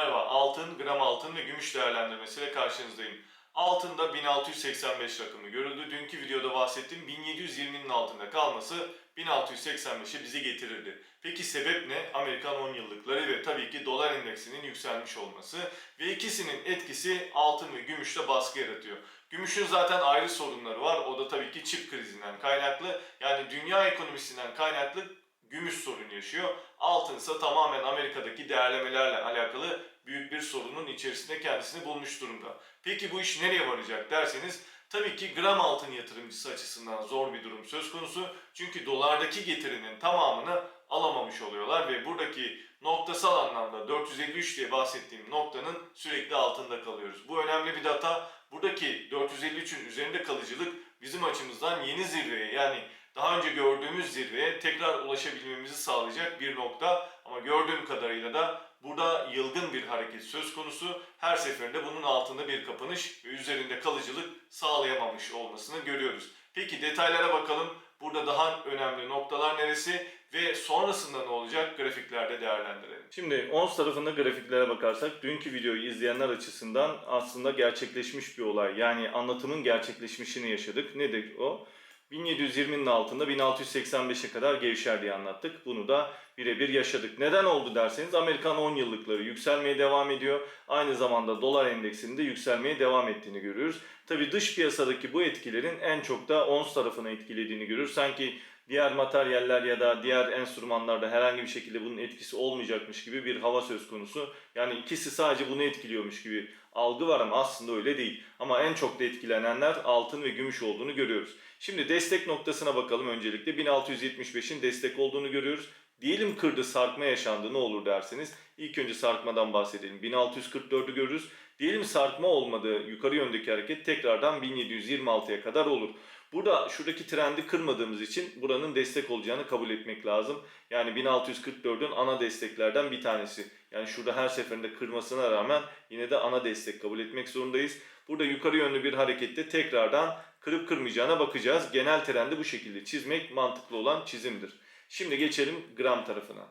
Merhaba, altın, gram altın ve gümüş değerlendirmesiyle karşınızdayım. Altında 1685 rakamı görüldü. Dünkü videoda bahsettiğim 1720'nin altında kalması 1685'e bizi getirirdi. Peki sebep ne? Amerikan 10 yıllıkları ve tabii ki dolar endeksinin yükselmiş olması ve ikisinin etkisi altın ve gümüşte baskı yaratıyor. Gümüşün zaten ayrı sorunları var. O da tabii ki çip krizinden kaynaklı. Yani dünya ekonomisinden kaynaklı gümüş sorun yaşıyor. Altın ise tamamen Amerika'daki değerlemelerle alakalı büyük bir sorunun içerisinde kendisini bulmuş durumda. Peki bu iş nereye varacak derseniz tabii ki gram altın yatırımcısı açısından zor bir durum söz konusu. Çünkü dolardaki getirinin tamamını alamamış oluyorlar ve buradaki noktasal anlamda 453 diye bahsettiğim noktanın sürekli altında kalıyoruz. Bu önemli bir data. Buradaki 453'ün üzerinde kalıcılık bizim açımızdan yeni zirveye yani daha önce gördüğümüz zirveye tekrar ulaşabilmemizi sağlayacak bir nokta. Ama gördüğüm kadarıyla da burada yılgın bir hareket söz konusu. Her seferinde bunun altında bir kapanış ve üzerinde kalıcılık sağlayamamış olmasını görüyoruz. Peki detaylara bakalım. Burada daha önemli noktalar neresi ve sonrasında ne olacak grafiklerde değerlendirelim. Şimdi ons tarafında grafiklere bakarsak dünkü videoyu izleyenler açısından aslında gerçekleşmiş bir olay. Yani anlatımın gerçekleşmişini yaşadık. Nedir o? 1720'nin altında 1685'e kadar gevşer diye anlattık. Bunu da birebir yaşadık. Neden oldu derseniz Amerikan 10 yıllıkları yükselmeye devam ediyor. Aynı zamanda dolar endeksinin de yükselmeye devam ettiğini görüyoruz. Tabi dış piyasadaki bu etkilerin en çok da ons tarafına etkilediğini görüyoruz. Sanki diğer materyaller ya da diğer enstrümanlarda herhangi bir şekilde bunun etkisi olmayacakmış gibi bir hava söz konusu. Yani ikisi sadece bunu etkiliyormuş gibi algı var ama aslında öyle değil. Ama en çok da etkilenenler altın ve gümüş olduğunu görüyoruz. Şimdi destek noktasına bakalım öncelikle. 1675'in destek olduğunu görüyoruz. Diyelim kırdı sarkma yaşandı ne olur derseniz ilk önce sarkmadan bahsedelim. 1644'ü görürüz. Diyelim sarkma olmadı yukarı yöndeki hareket tekrardan 1726'ya kadar olur. Burada şuradaki trendi kırmadığımız için buranın destek olacağını kabul etmek lazım. Yani 1644'ün ana desteklerden bir tanesi. Yani şurada her seferinde kırmasına rağmen yine de ana destek kabul etmek zorundayız. Burada yukarı yönlü bir harekette tekrardan kırıp kırmayacağına bakacağız. Genel trendi bu şekilde çizmek mantıklı olan çizimdir. Şimdi geçelim gram tarafına.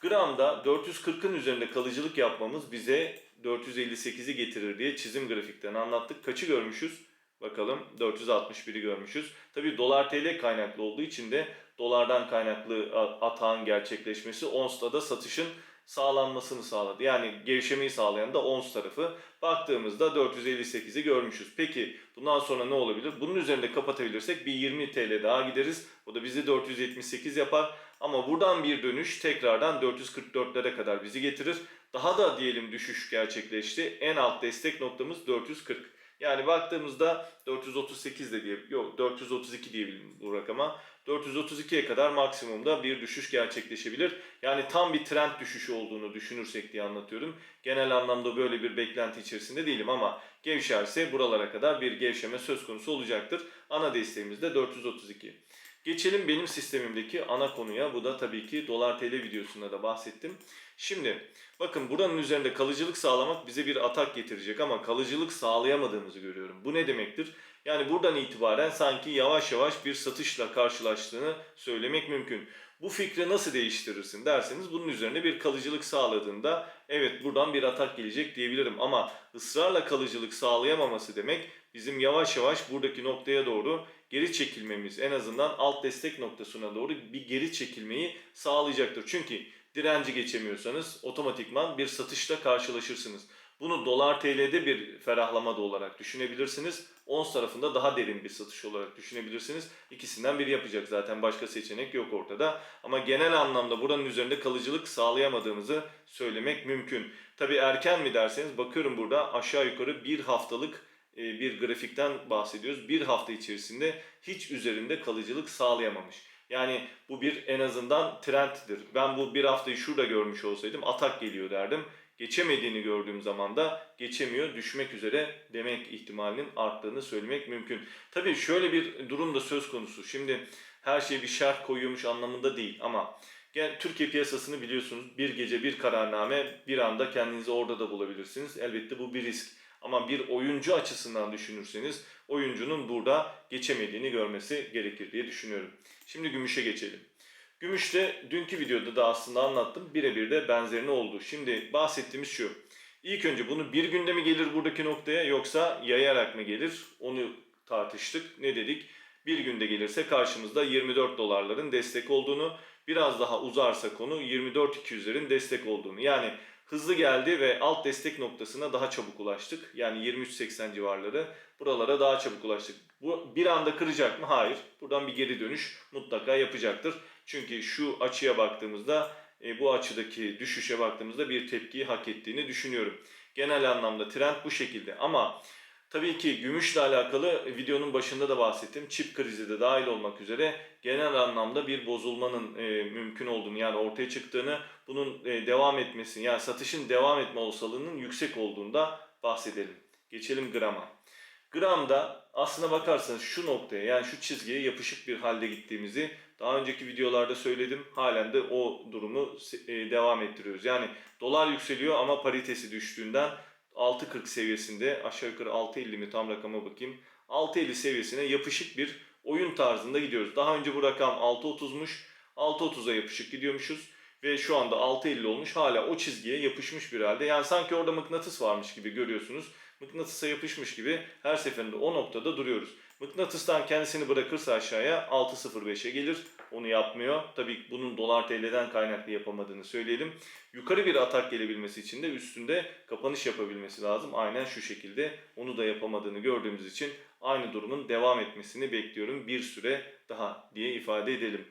Gramda 440'ın üzerinde kalıcılık yapmamız bize 458'i getirir diye çizim grafikten anlattık. Kaçı görmüşüz? Bakalım 461'i görmüşüz. Tabi dolar TL kaynaklı olduğu için de dolardan kaynaklı atağın gerçekleşmesi onsta da satışın sağlanmasını sağladı. Yani gevşemeyi sağlayan da ons tarafı. Baktığımızda 458'i görmüşüz. Peki bundan sonra ne olabilir? Bunun üzerinde kapatabilirsek bir 20 TL daha gideriz. O da bizi 478 yapar. Ama buradan bir dönüş tekrardan 444'lere kadar bizi getirir. Daha da diyelim düşüş gerçekleşti. En alt destek noktamız 440. Yani baktığımızda 438 de diye yok 432 diyebilirim bu rakama. 432'ye kadar maksimumda bir düşüş gerçekleşebilir. Yani tam bir trend düşüşü olduğunu düşünürsek diye anlatıyorum. Genel anlamda böyle bir beklenti içerisinde değilim ama gevşerse buralara kadar bir gevşeme söz konusu olacaktır. Ana desteğimiz de 432. Geçelim benim sistemimdeki ana konuya. Bu da tabii ki dolar TL videosunda da bahsettim. Şimdi bakın buranın üzerinde kalıcılık sağlamak bize bir atak getirecek ama kalıcılık sağlayamadığımızı görüyorum. Bu ne demektir? Yani buradan itibaren sanki yavaş yavaş bir satışla karşılaştığını söylemek mümkün. Bu fikri nasıl değiştirirsin derseniz bunun üzerine bir kalıcılık sağladığında evet buradan bir atak gelecek diyebilirim. Ama ısrarla kalıcılık sağlayamaması demek bizim yavaş yavaş buradaki noktaya doğru geri çekilmemiz en azından alt destek noktasına doğru bir geri çekilmeyi sağlayacaktır. Çünkü direnci geçemiyorsanız otomatikman bir satışla karşılaşırsınız. Bunu dolar TL'de bir ferahlama da olarak düşünebilirsiniz. Ons tarafında daha derin bir satış olarak düşünebilirsiniz. İkisinden biri yapacak zaten başka seçenek yok ortada. Ama genel anlamda buranın üzerinde kalıcılık sağlayamadığımızı söylemek mümkün. Tabi erken mi derseniz bakıyorum burada aşağı yukarı bir haftalık bir grafikten bahsediyoruz. Bir hafta içerisinde hiç üzerinde kalıcılık sağlayamamış. Yani bu bir en azından trenddir. Ben bu bir haftayı şurada görmüş olsaydım atak geliyor derdim. Geçemediğini gördüğüm zaman da geçemiyor, düşmek üzere demek ihtimalinin arttığını söylemek mümkün. Tabii şöyle bir durum da söz konusu. Şimdi her şey bir şart koyuyormuş anlamında değil ama yani Türkiye piyasasını biliyorsunuz bir gece bir kararname bir anda kendinizi orada da bulabilirsiniz. Elbette bu bir risk. Ama bir oyuncu açısından düşünürseniz oyuncunun burada geçemediğini görmesi gerekir diye düşünüyorum. Şimdi gümüşe geçelim. Gümüşte dünkü videoda da aslında anlattım. Birebir de benzerini oldu. Şimdi bahsettiğimiz şu. İlk önce bunu bir günde mi gelir buradaki noktaya yoksa yayarak mı gelir? Onu tartıştık. Ne dedik? Bir günde gelirse karşımızda 24 dolarların destek olduğunu, biraz daha uzarsa konu 24 200'lerin destek olduğunu. Yani hızlı geldi ve alt destek noktasına daha çabuk ulaştık. Yani 23.80 civarları buralara daha çabuk ulaştık. Bu bir anda kıracak mı? Hayır. Buradan bir geri dönüş mutlaka yapacaktır. Çünkü şu açıya baktığımızda e, bu açıdaki düşüşe baktığımızda bir tepkiyi hak ettiğini düşünüyorum. Genel anlamda trend bu şekilde ama tabii ki gümüşle alakalı videonun başında da bahsettim. Çip krizi de dahil olmak üzere genel anlamda bir bozulmanın e, mümkün olduğunu yani ortaya çıktığını bunun e, devam etmesini yani satışın devam etme olasılığının yüksek olduğunda bahsedelim. Geçelim grama. Gramda aslına bakarsanız şu noktaya yani şu çizgiye yapışık bir halde gittiğimizi daha önceki videolarda söyledim. Halen de o durumu e, devam ettiriyoruz. Yani dolar yükseliyor ama paritesi düştüğünden 6.40 seviyesinde aşağı yukarı 6.50 mi tam rakama bakayım. 6.50 seviyesine yapışık bir oyun tarzında gidiyoruz. Daha önce bu rakam 6.30'muş. 6.30'a yapışık gidiyormuşuz. Ve şu anda 6.50 olmuş. Hala o çizgiye yapışmış bir halde. Yani sanki orada mıknatıs varmış gibi görüyorsunuz. Mıknatısa yapışmış gibi her seferinde o noktada duruyoruz. Mıknatıstan kendisini bırakırsa aşağıya 6.05'e gelir. Onu yapmıyor. Tabii bunun dolar TL'den kaynaklı yapamadığını söyleyelim. Yukarı bir atak gelebilmesi için de üstünde kapanış yapabilmesi lazım. Aynen şu şekilde. Onu da yapamadığını gördüğümüz için aynı durumun devam etmesini bekliyorum bir süre daha diye ifade edelim.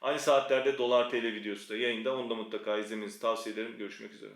Aynı saatlerde dolar TL videosu da yayında. Onu da mutlaka izlemenizi tavsiye ederim. Görüşmek üzere.